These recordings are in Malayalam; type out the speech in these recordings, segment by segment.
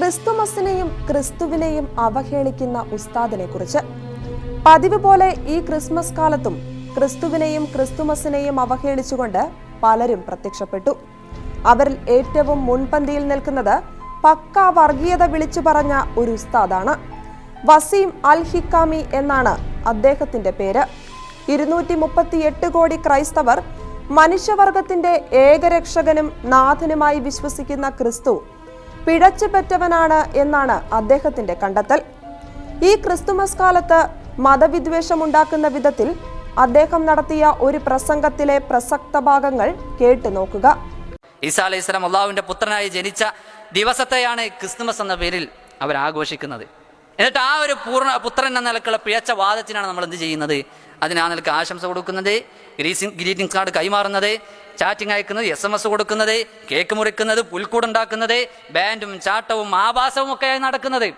ക്രിസ്തുമസിനെയും ക്രിസ്തുവിനെയും അവഹേളിക്കുന്ന ഉസ്താദിനെ കുറിച്ച് പതിവ് പോലെ ഈ ക്രിസ്മസ് കാലത്തും ക്രിസ്തുവിനെയും ക്രിസ്തുമസിനെയും അവഹേളിച്ചുകൊണ്ട് പലരും പ്രത്യക്ഷപ്പെട്ടു. അവരിൽ ഏറ്റവും മുൻപന്തിയിൽ നിൽക്കുന്നത് പക്ക വർഗീയത വിളിച്ചു പറഞ്ഞ ഒരു ഉസ്താദാണ്. വസീം അൽ ഹിക്കാമി എന്നാണ് അദ്ദേഹത്തിന്റെ പേര്. ഇരുന്നൂറ്റി മുപ്പത്തി എട്ട് കോടി ക്രൈസ്തവർ മനുഷ്യവർഗത്തിന്റെ ഏകരക്ഷകനും നാഥനുമായി വിശ്വസിക്കുന്ന ക്രിസ്തു പിഴച്ചു പെറ്റവനാണ് എന്നാണ് അദ്ദേഹത്തിന്റെ കണ്ടെത്തൽ. ഈ ക്രിസ്തുമസ് കാലത്ത് മതവിദ്വേഷമുണ്ടാക്കുന്ന വിധത്തിൽ അദ്ദേഹം നടത്തിയ ഒരു പ്രസംഗത്തിലെ പ്രസക്ത ഭാഗങ്ങൾ കേട്ടു നോക്കുക. ഈസാ അള്ളാഹുവിന്റെ പുത്രനായി ജനിച്ച ദിവസത്തെയാണ് ക്രിസ്തുമസ് എന്ന പേരിൽ അവർ ആഘോഷിക്കുന്നത് എന്നിട്ട് ആ ഒരു പൂർണ പുത്രൻ എന്ന നിലക്കുള്ള പിഴച്ച വാദത്തിനാണ് നമ്മൾ എന്ത് ചെയ്യുന്നത്? അതിന് നിലയ്ക്ക് ആശംസ കൊടുക്കുന്നത് ഗ്രീസിംഗ് ഗ്രീറ്റിംഗ്സ് കാർഡ് കൈമാറുന്നത് ചാറ്റിംഗ് അയക്കുന്നത് എസ് എം എസ് കൊടുക്കുന്നത് കേക്ക് മുറിക്കുന്നത് പുൽക്കൂടുണ്ടാക്കുന്നത് ബാൻഡും ചാട്ടവും ആഭാസവും ഒക്കെയായി നടക്കുന്നത്.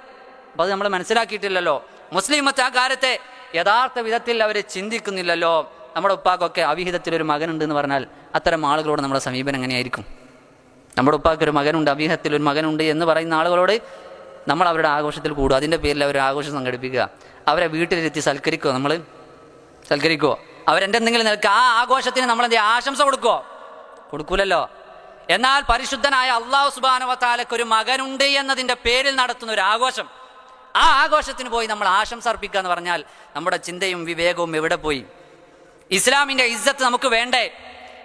അപ്പോൾ അത് നമ്മൾ മനസ്സിലാക്കിയിട്ടില്ലല്ലോ. മുസ്ലിം മറ്റ് ആ കാര്യത്തെ യഥാർത്ഥ വിധത്തിൽ അവർ ചിന്തിക്കുന്നില്ലല്ലോ. നമ്മുടെ ഉപ്പാക്കൊക്കെ അവിഹിതത്തിൽ ഒരു മകനുണ്ട് എന്ന് പറഞ്ഞാൽ അത്തരം ആളുകളോട് നമ്മുടെ സമീപനം എങ്ങനെയായിരിക്കും? നമ്മുടെ ഉപ്പാക്കൊരു മകനുണ്ട് അവിഹിതത്തിൽ ഒരു മകനുണ്ട് എന്ന് പറയുന്ന ആളുകളോട് നമ്മൾ അവരുടെ ആഘോഷത്തിൽ കൂടുക. അതിന്റെ പേരിൽ അവർ ആഘോഷം സംഘടിപ്പിക്കുക. അവരെ വീട്ടിലിരുത്തി സൽക്കരിക്കുക നമ്മൾ സൽക്കരിക്കുക. അവരെന്റെ എന്തെങ്കിലും നിൽക്കുക ആ ആഘോഷത്തിന് നമ്മൾ എന്ത് ആശംസ കൊടുക്കുമോ കൊടുക്കൂലല്ലോ. എന്നാൽ പരിശുദ്ധനായ അള്ളാഹു സുബാനുവത്താലയ്ക്ക് ഒരു മകനുണ്ട് എന്നതിന്റെ പേരിൽ നടത്തുന്ന ഒരു ആഘോഷം. ആ ആഘോഷത്തിന് പോയി നമ്മൾ ആശംസ അർപ്പിക്കുക എന്ന് പറഞ്ഞാൽ നമ്മുടെ ചിന്തയും വിവേകവും എവിടെ പോയി? ഇസ്ലാമിന്റെ ഇജ്ജത്ത് നമുക്ക് വേണ്ടേ?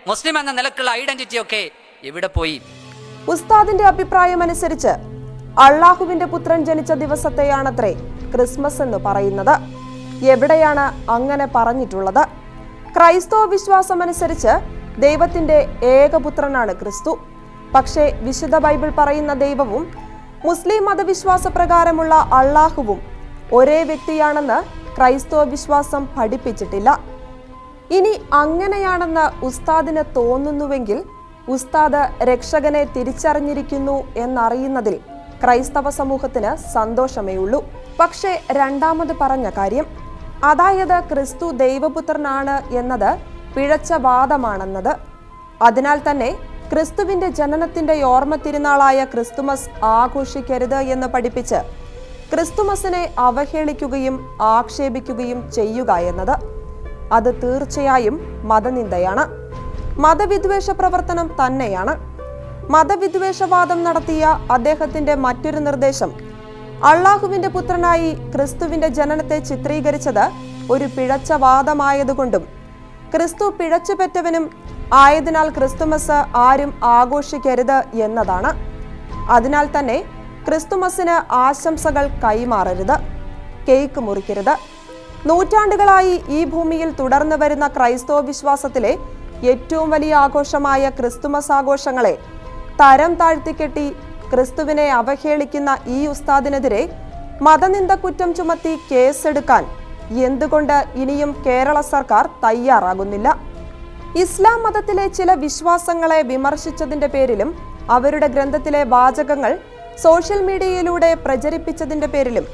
മുസ്ലിം എന്ന നിലക്കുള്ള ഐഡന്റിറ്റി ഒക്കെ എവിടെ പോയി? ഉസ്താദിന്റെ അഭിപ്രായമനുസരിച്ച് അള്ളാഹുവിന്റെ പുത്രൻ ജനിച്ച ദിവസത്തെയാണത്രേ ക്രിസ്മസ് എന്ന് പറയുന്നത്. എവിടെയാണ് അങ്ങനെ പറഞ്ഞിട്ടുള്ളത്? ക്രൈസ്തവ വിശ്വാസമനുസരിച്ച് ദൈവത്തിന്റെ ഏകപുത്രനാണ് ക്രിസ്തു. പക്ഷേ വിശുദ്ധ ബൈബിൾ പറയുന്ന ദൈവവും മുസ്ലിം മതവിശ്വാസ പ്രകാരമുള്ള അള്ളാഹുവും ഒരേ വ്യക്തിയാണെന്ന് ക്രൈസ്തവ വിശ്വാസം പഠിപ്പിച്ചിട്ടില്ല. ഇനി അങ്ങനെയാണെന്ന് ഉസ്താദിന് തോന്നുന്നുവെങ്കിൽ ഉസ്താദ് രക്ഷകനെ തിരിച്ചറിഞ്ഞിരിക്കുന്നു എന്നറിയുന്നതിൽ ക്രൈസ്തവ സമൂഹത്തിന് സന്തോഷമേ ഉള്ളൂ പക്ഷേ രണ്ടാമത് പറഞ്ഞ കാര്യം അതായത് ക്രിസ്തു ദൈവപുത്രനാണ് എന്നത് പിഴച്ച വാദമാണെന്നത്. അതിനാൽ തന്നെ ക്രിസ്തുവിന്റെ ജനനത്തിന്റെ ഓർമ്മ തിരുനാളായ ക്രിസ്തുമസ് ആഘോഷിക്കരുത് എന്ന് പഠിപ്പിച്ച് ക്രിസ്തുമസിനെ അവഹേളിക്കുകയും ആക്ഷേപിക്കുകയും ചെയ്യുക എന്നത്. അത് തീർച്ചയായും മതനിന്ദയാണ്. മതവിദ്വേഷ പ്രവർത്തനം തന്നെയാണ്. മതവിദ്വേഷവാദം നടത്തിയ അദ്ദേഹത്തിന്റെ മറ്റൊരു നിർദ്ദേശം. അള്ളാഹുവിന്റെ പുത്രനായി ക്രിസ്തുവിന്റെ ജനനത്തെ ചിത്രീകരിച്ചത് ഒരു പിഴച്ച വാദമായതുകൊണ്ടും ക്രിസ്തു പിഴച്ചു പെറ്റവനും ആയതിനാൽ ക്രിസ്തുമസ് ആരും ആഘോഷിക്കരുത് എന്നതാണ്. അതിനാൽ തന്നെ ക്രിസ്തുമസിന് ആശംസകൾ കൈമാറരുത് കേക്ക് മുറിക്കരുത്. നൂറ്റാണ്ടുകളായി ഈ ഭൂമിയിൽ തുടർന്നു വരുന്ന ക്രൈസ്തവ വിശ്വാസത്തിലെ ഏറ്റവും വലിയ ആഘോഷമായ ക്രിസ്തുമസ് ആഘോഷങ്ങളെ തരം താഴ്ത്തിക്കെട്ടി ക്രിസ്തുവിനെ അവഹേളിക്കുന്ന ഈ ഉസ്താദിനെതിരെ മതനിന്ദ കുറ്റം ചുമത്തി കേസെടുക്കാൻ എന്തുകൊണ്ട് ഇനിയും കേരള സർക്കാർ തയ്യാറാകുന്നില്ല? ഇസ്ലാം മതത്തിലെ ചില വിശ്വാസങ്ങളെ വിമർശിച്ചതിന്റെ പേരിലും അവരുടെ ഗ്രന്ഥത്തിലെ വാചകങ്ങൾ സോഷ്യൽ മീഡിയയിലൂടെ പ്രചരിപ്പിച്ചതിന്റെ പേരിലും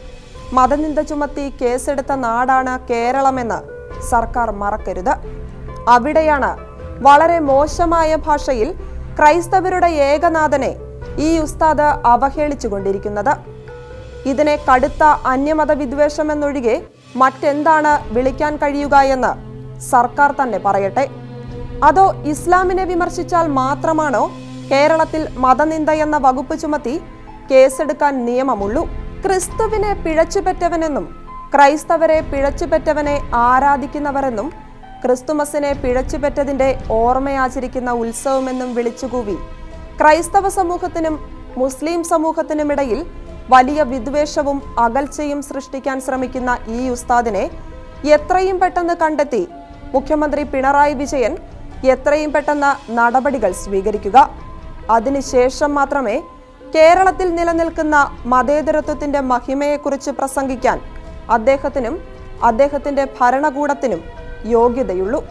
മതനിന്ദ ചുമത്തി കേസെടുത്ത നാടാണ് കേരളമെന്ന് സർക്കാർ മറക്കരുത്. അവിടെയാണ് വളരെ മോശമായ ഭാഷയിൽ ക്രൈസ്തവരുടെ ഏകനാഥനെ ഈ ഉസ്താദ് അവഹേളിച്ചുകൊണ്ടിരിക്കുന്നത്. ഇതിനെ കടുത്ത അന്യമത വിദ്വേഷമെന്നൊഴികെ മറ്റെന്താണ് വിളിക്കാൻ കഴിയുക എന്ന് സർക്കാർ തന്നെ പറയട്ടെ. അതോ ഇസ്ലാമിനെ വിമർശിച്ചാൽ മാത്രമാണോ കേരളത്തിൽ മതനിന്ദ എന്ന വകുപ്പ് ചുമത്തി കേസെടുക്കാൻ നിയമമുള്ളൂ? ക്രിസ്തുവിനെ പിഴച്ചുപറ്റവനെന്നും ക്രൈസ്തവരെ പിഴച്ചുപറ്റവനെ ആരാധിക്കുന്നവരെന്നും ക്രിസ്തുമസിനെ പിഴച്ചുപെറ്റതിന്റെ ഓർമ്മയാചരിക്കുന്ന ഉത്സവമെന്നും വിളിച്ചുകൂവി. ക്രൈസ്തവ സമൂഹത്തിനും മുസ്ലിം സമൂഹത്തിനുമിടയിൽ വലിയ വിദ്വേഷവും അകൽച്ചയും സൃഷ്ടിക്കാൻ ശ്രമിക്കുന്ന ഈ ഉസ്താദിനെ എത്രയും പെട്ടെന്ന് കണ്ടെത്തി മുഖ്യമന്ത്രി പിണറായി വിജയൻ എത്രയും പെട്ടെന്ന് നടപടികൾ സ്വീകരിക്കുക. അതിനുശേഷം മാത്രമേ കേരളത്തിൽ നിലനിൽക്കുന്ന മതേതരത്വത്തിന്റെ മഹിമയെക്കുറിച്ച് പ്രസംഗിക്കാൻ അദ്ദേഹത്തിനും അദ്ദേഹത്തിന്റെ ഭരണകൂടത്തിനും യോഗ്യതയുള്ളൂ.